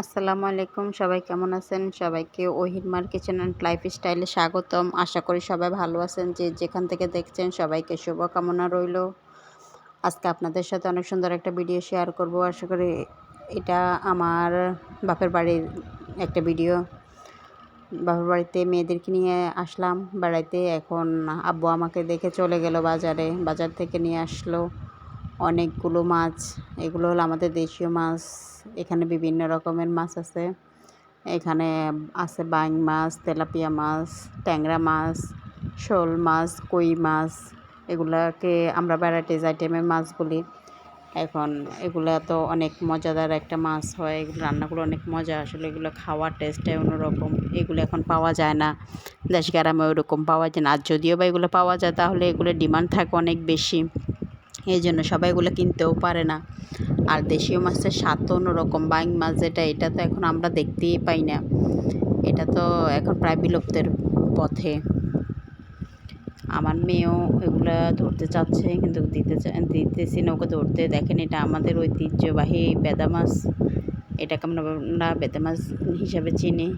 আসসালামু আলাইকুম। সবাই কেমন আছেন? সবাইকে ওহিরমার কিচেন অ্যান্ড লাইফ স্টাইলে স্বাগতম। আশা করি সবাই ভালো আছেন। যে যেখান থেকে দেখছেন, সবাইকে শুভকামনা রইল। আজকে আপনাদের সাথে অনেক সুন্দর একটা ভিডিও শেয়ার করব। আশা করি এটা আমার বাপের বাড়ির একটা ভিডিও বাপের বাড়িতে মেয়েদেরকে নিয়ে আসলাম। বেড়াইতে এখন আব্বু আমাকে দেখে চলে গেল বাজারে। বাজার থেকে নিয়ে আসলো। অনেকগুলো মাছ, এগুলো হলো আমাদের দেশীয় মাছ, এখানে বিভিন্ন রকমের মাছ আছে। এখানে আছে বাইং মাছ, তেলাপিয়া মাছ, ট্যাংরা মাছ, শোল মাছ, কই মাছ, এগুলাকে আমরা ভ্যারাইটিস আইটেমের মাছ বলি। এখন এগুলো তো অনেক মজাদার একটা মাছ হয়, এগুলো রান্নাগুলো অনেক মজা, আসলে এগুলো খাওয়ার টেস্টটাই অন্যরকম। এগুলো এখন পাওয়া যায় না দেশ গ্রামে ওরকম পাওয়া যায় না। আর যদিও বা এগুলো পাওয়া যায়, তাহলে এগুলো ডিমান্ড থাকে অনেক বেশি। এই জন্য সবাই এগুলো কিনতেও পারে না। আর দেশীয় মাছের স্বাদ তো অন্যরকম। বাইং মাছ যেটা, এটা তো এখন আমরা দেখতেই পাই না। এটা তো এখন প্রায় বিলুপ্তের পথে। আমার মেয়েও এগুলো ধরতে চাচ্ছে, কিন্তু দিতে দিতেছি না ওকে ধরতে। দেখেন এটা আমাদের ঐতিহ্যবাহী বেদা মাছ। এটাকে আমরা বেদা মাছ হিসাবে চিনি।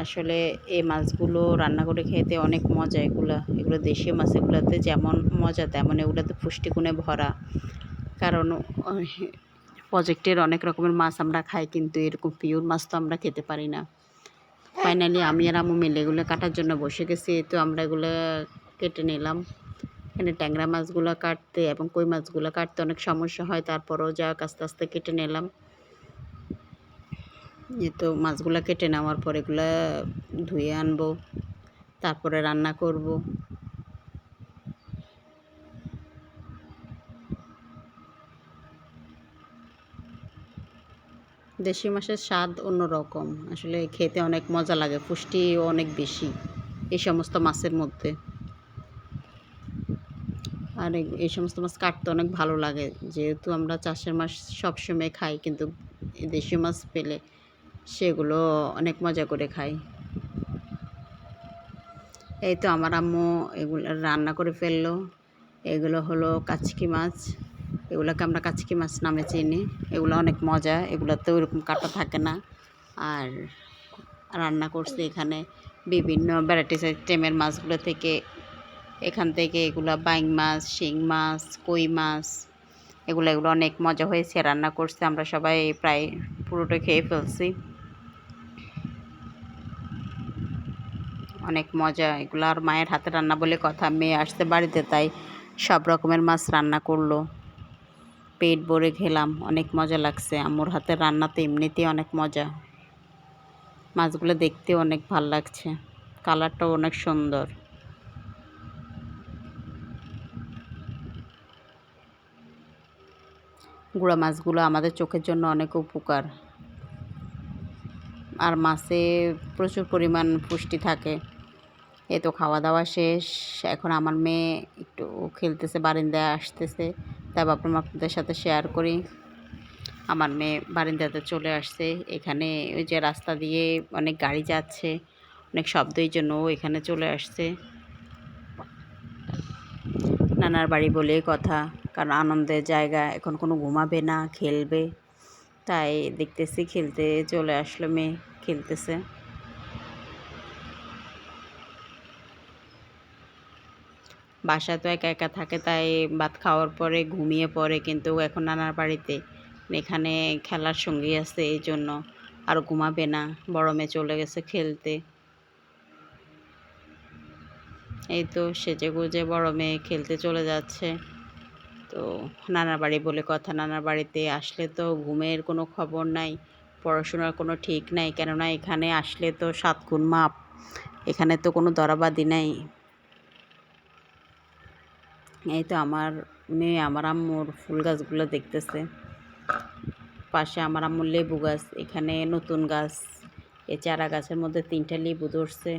আসলে এই মাছগুলো রান্না করে খেতে অনেক মজা এগুলো। এগুলো দেশীয় মাছ, এগুলোতে যেমন মজা, তেমন এগুলোতে পুষ্টিগুণে ভরা। কারণ প্রজেক্টের অনেক রকমের মাছ আমরা খাই, কিন্তু এরকম পিওর মাছ তো আমরা খেতে পারি না। ফাইনালি আমি আর আমু মিলে এগুলো কাটার জন্য বসে গেছি, তো আমরা এগুলো কেটে নিলাম। এখানে ট্যাংরা মাছগুলো কাটতে এবং কই মাছগুলো কাটতে অনেক সমস্যা হয়, তারপরেও যা আস্তে আস্তে কেটে নিলাম। তো মাছগুলো কেটে নেওয়ার পর এগুলো ধুয়ে আনব, তারপরে রান্না করব। দেশি মাছের স্বাদ অন্যরকম। আসলে খেতে অনেক মজা লাগে, পুষ্টিও অনেক বেশি এই সমস্ত মাছের মধ্যে। আর এই সমস্ত মাছ কাটতে অনেক ভালো লাগে। যেহেতু আমরা চাষের মাছ সবসময় খাই, কিন্তু দেশি মাছ পেলে সেগুলো অনেক মজা করে খাই। এই তো আমার আম্মু এগুলো রান্না করে ফেলল। এগুলো হলো কাচকি মাছ। এগুলোকে আমরা কাচকি মাছ নামে চিনি। এগুলো অনেক মজা, এগুলোতে ওইরকম কাটা থাকে না। আর রান্না করছি এখানে বিভিন্ন ভ্যারাইটিস আইটেমের মাছগুলো থেকে। এখান থেকে এগুলো বাইং মাছ, শিং মাছ, কই মাছ, এগুলো এগুলো অনেক মজা হয়েছে, রান্না করছি আমরা সবাই, প্রায় পুরোটা খেয়ে ফেলছি। অনেক মজা, এগুলো আর মায়ের হাতে রান্না বলে কথা, মেয়ে আসতে বাড়িতে, তাই সব রকমের মাছ রান্না করল। পেট ভরে খেলাম, অনেক মজা লাগছে। আম্মুর হাতের রান্না তো এমনিতেই অনেক মজা। মাছগুলো দেখতেও অনেক ভালো লাগছে। কালারটাও অনেক সুন্দর। গুঁড়া মাছগুলো আমাদের চোখের জন্য অনেক উপকার। আর মাছে প্রচুর পরিমাণ পুষ্টি থাকে। এ তো খাওয়া দাওয়া শেষ। এখন আমার মেয়ে একটু খেলতেছে, বারিন্দায় আসতেছে। তাই ভাবলাম আপনাদের সাথে শেয়ার করি। আমার মেয়ে বারিন্দাতে চলে আসছে। এখানে ওই যে রাস্তা দিয়ে অনেক গাড়ি যাচ্ছে, অনেক শব্দের জন্য এখানে চলে আসছে। নানার বাড়ি বলে কথা, কারণ আনন্দের জায়গা, এখন কোনো ঘুমাবে না, খেলবে। তাই দেখতেছি, খেলতে চলে আসলো মেয়ে, খেলতেছে। বাসা তো একা একা থাকে, তাই ভাত খাওয়ার পরে ঘুমিয়ে পড়ে, কিন্তু এখন নানার বাড়িতে। এখানে খেলার সঙ্গী আছে, এই জন্য আর ঘুমাবে না। বড় মেয়ে চলে গেছে খেলতে। এই তো সেজে গুজে বড় মেয়ে খেলতে চলে যাচ্ছে। তো নানার বাড়ি বলে কথা, নানার বাড়িতে আসলে তো ঘুমের কোনো খবর নাই, পড়াশোনার কোনো ঠিক নাই, কেননা এখানে আসলে তো সাত গুণ মাপ। এখানে তো কোনো দরাবাদি নাই। এই তো আমার মেয়ে আমার আম্মুর ফুল গাছগুলো দেখতেছে। পাশে আমার আম্মুর লেবু গাছ, এখানে নতুন গাছ, এই চারা গাছের মধ্যে তিনটা লেবু ধরছে।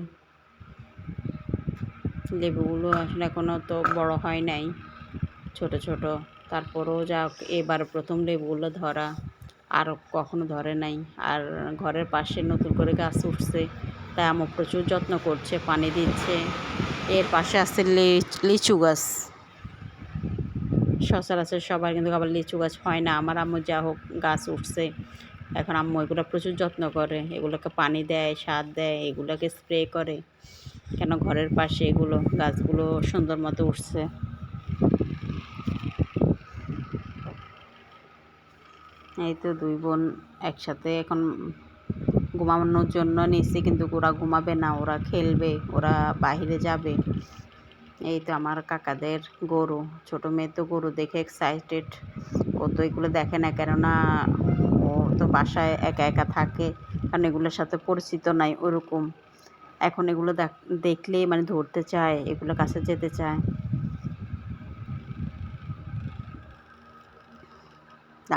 লেবুগুলো আসলে এখনও তো বড় হয় নাই, ছোট ছোট। তারপরেও যা এবার প্রথম লেবুগুলো ধরা, আর কখনো ধরে নাই। আর ঘরের পাশে নতুন করে গাছ উঠছে, তাই আমার প্রচুর যত্ন করছে, পানি দিচ্ছে। এর পাশে আছে লিচু গাছ। সচরাচর সবার কিন্তু আবার লিচু গাছ হয় না। আমার আম্মু যা হোক গাছ উঠছে। এখন আম্মু এগুলো প্রচুর যত্ন করে। এগুলোকে পানি দেয়, সার দেয়, এগুলোকে স্প্রে করে। কেন ঘরের পাশে এগুলো গাছগুলো সুন্দর মতো উঠছে। এই তো দুই বোন একসাথে এখন ঘুমানোর জন্য নিচ্ছি, কিন্তু ওরা ঘুমাবে না, ওরা খেলবে, ওরা বাইরে যাবে। এই তো আমার কাকাদের গরু। ছোট মেয়ে তো গরু দেখে এক্সাইটেড ও তো এগুলো দেখে না, কেননা ও তো বাসায় একা একা থাকে, কারণ এগুলোর সাথে পরিচিত নাই ওরকম। এখন এগুলো দেখলেই মানে ধরতে চায়, এগুলো কাছে যেতে চায়।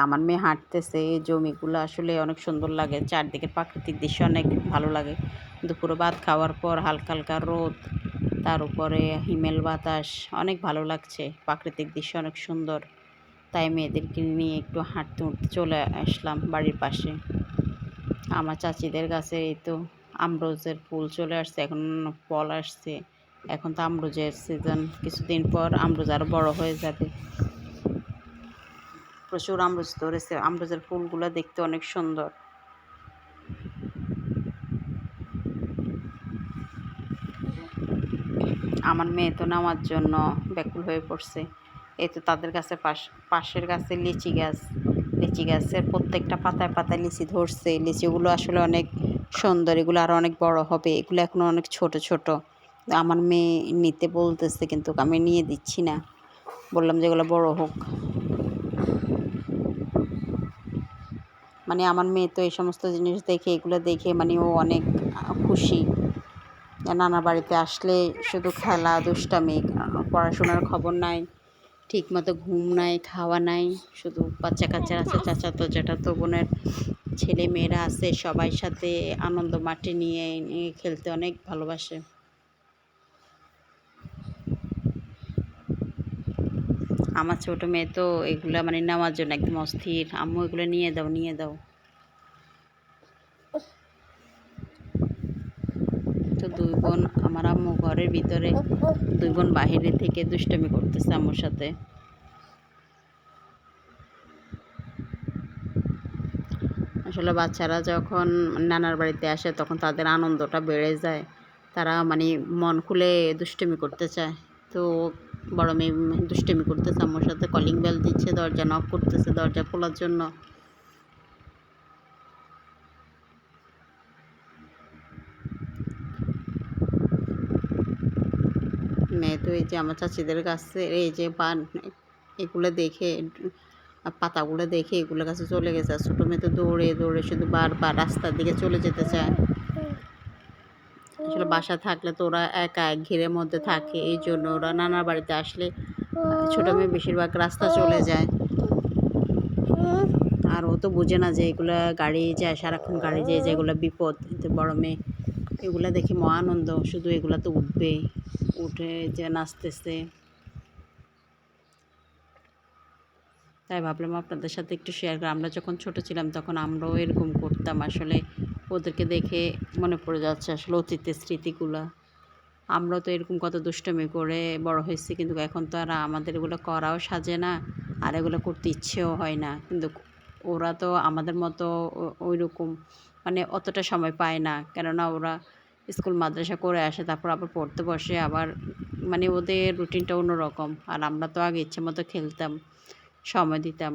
আমার মেয়ে হাঁটতেছে জমিগুলো আসলে অনেক সুন্দর লাগে। চারদিকের প্রাকৃতিক দৃশ্য অনেক ভালো লাগে। দুপুরে ভাত খাওয়ার পর হালকা হালকা রোদ। তার উপরে হিমেল বাতাস, অনেক ভালো লাগছে। প্রাকৃতিক দৃশ্য অনেক সুন্দর। তাই মেয়েদেরকে নিয়ে একটু হাঁটতে উঠতে চলে আসলাম বাড়ির পাশে। আমার চাচিদের কাছে এই তো আমরোজের ফুল চলে আসছে, এখন ফল আসছে। এখন তো আমরোজের সিজন কিছুদিন পর আমরোজ আরও বড় হয়ে যাবে। প্রচুর আমরুজ ধরেছে, আমরুজের ফুলগুলো দেখতে অনেক সুন্দর। আমার মেয়ে তো নামার জন্য ব্যাকুল হয়ে পড়ছে। এই তো তাদের কাছে পাশ, পাশের গাছে লিচি গাছ, লিচি গাছের প্রত্যেকটা পাতায় পাতায় লিচি ধরছে। লিচিগুলো আসলে অনেক সুন্দর, এগুলো আরও অনেক বড় হবে। এগুলো এখনও অনেক ছোট ছোট। আমার মেয়ে নিতে বলতেছে, কিন্তু আমি নিয়ে দিচ্ছি না। বললাম যে এগুলো বড় হোক। মানে আমার মেয়ে তো এই সমস্ত জিনিস দেখে, এগুলো দেখে মানে ও অনেক খুশি। নানা বাড়িতে আসলে শুধু খেলা, দুষ্টামি, পড়াশোনার খবর নাই ঠিক মতো ঘুম নাই, খাওয়া নাই, শুধু বাচ্চা কাচ্চা আছে, চাচাতো তো বোনের ছেলে মেয়েরা আছে, সবাই সাথে আনন্দ মাটি নিয়ে নিয়ে খেলতে অনেক ভালোবাসে। আমার ছোটো মেয়ে তো এগুলো মানে নেওয়ার জন্য একদম অস্থির। আম্মু এগুলো নিয়ে দাও নিয়ে দাও তো দুই বোন আমার আম্মু ঘরের ভিতরে, দুই বোন বাহিরে থেকে দুষ্টমি করতেছে আম্মুর সাথে। আসলে বাচ্চারা যখন নানার বাড়িতে আসে, তখন তাদের আনন্দটা বেড়ে যায়। তারা মানে মন খুলে দুষ্টমি করতে চায়। তো বড় মেয়ে দুষ্টমি করতেছে আম্মুর সাথে কলিং বেল দিচ্ছে, দরজা নক করতেছে দরজা খোলার জন্য। মেয়ে তো এই যে আমার চাচিদের কাছে এই যে পান এগুলো দেখে পাতাগুলো দেখে এগুলো কাছে চলে গেছে। আর ছোটো মেয়ে তো দৌড়ে দৌড়ে শুধু বারবার রাস্তার দিকে চলে যেতে চায়। আসলে বাসা থাকলে তো ওরা একা এক ঘিরের মধ্যে থাকে, এই জন্য ওরা নানার বাড়িতে আসলে ছোটো মেয়ে বেশিরভাগ রাস্তা চলে যায়। আর ও তো বুঝে না যে এগুলো গাড়ি যায়, সারাক্ষণ গাড়ি যায় যেগুলো বিপদ। বড় মেয়ে এগুলো দেখে মহা আনন্দ, শুধু এগুলো তো উঠবে উঠে যে নাচতেছে। তাই ভাবলাম আপনাদের সাথে একটু শেয়ার করি, আমরা যখন ছোট ছিলাম তখন আমরাও এরকম করতাম। আসলে ওদেরকে দেখে মনে পড়ে যাচ্ছে আসলে অতীতের স্মৃতিগুলো। আমরাও তো এরকম কত দুষ্টমি করে বড় হয়েছি, কিন্তু এখন তো আর আমাদের এগুলো করাও সাজে না, আর এগুলো করতে ইচ্ছেও হয় না। কিন্তু ওরা তো আমাদের মতো ওই রকম মানে অতটা সময় পায় না। কেননা ওরা স্কুল মাদ্রাসা করে আসে, তারপর আবার পড়তে বসে, আবার মানে ওদের রুটিনটা অন্যরকম। আর আমরা তো আগে ইচ্ছে মতো খেলতাম, সময় দিতাম।